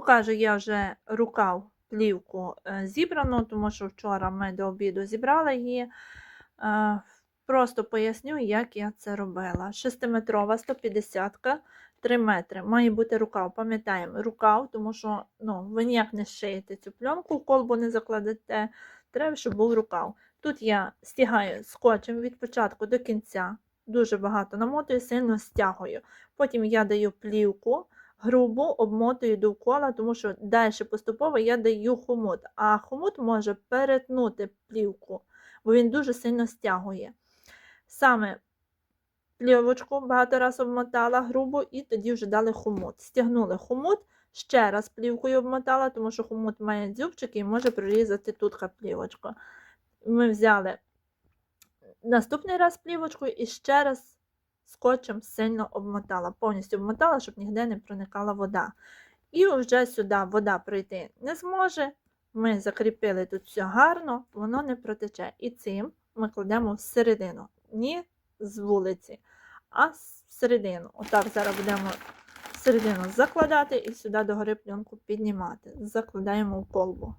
Покажу я вже рукав плівку е, зібрану, тому що вчора ми до обіду зібрали її. Е, Просто поясню, як я це робила. 6-метрова 150 3 метри. Має бути рукав. Пам'ятаємо, рукав, тому що ну, ви ніяк не шиєте цю пленку, колбу не закладете. Треба, щоб був рукав. Тут я стягаю скотчем від початку до кінця. Дуже багато намотую, сильно стягую. Потім я даю плівку, грубу обмотую довкола, тому що далі поступово я даю хомут. А хомут може перетнути плівку, бо він дуже сильно стягує. Саме плівочку багато разів обмотала грубо і тоді вже дали хомут. Стягнули хомут, ще раз плівкою обмотала, тому що хомут має дзюбчики і може прорізати тут плівочку. Ми взяли наступний раз плівочку і ще раз скотчем сильно обмотала, повністю обмотала, щоб ніде не проникала вода. І вже сюди вода пройти не зможе. Ми закріпили тут все гарно, воно не протече. І цим ми кладемо всередину, не з вулиці, а всередину. Отак зараз будемо всередину закладати і сюди догори пленку піднімати. Закладаємо в колбу.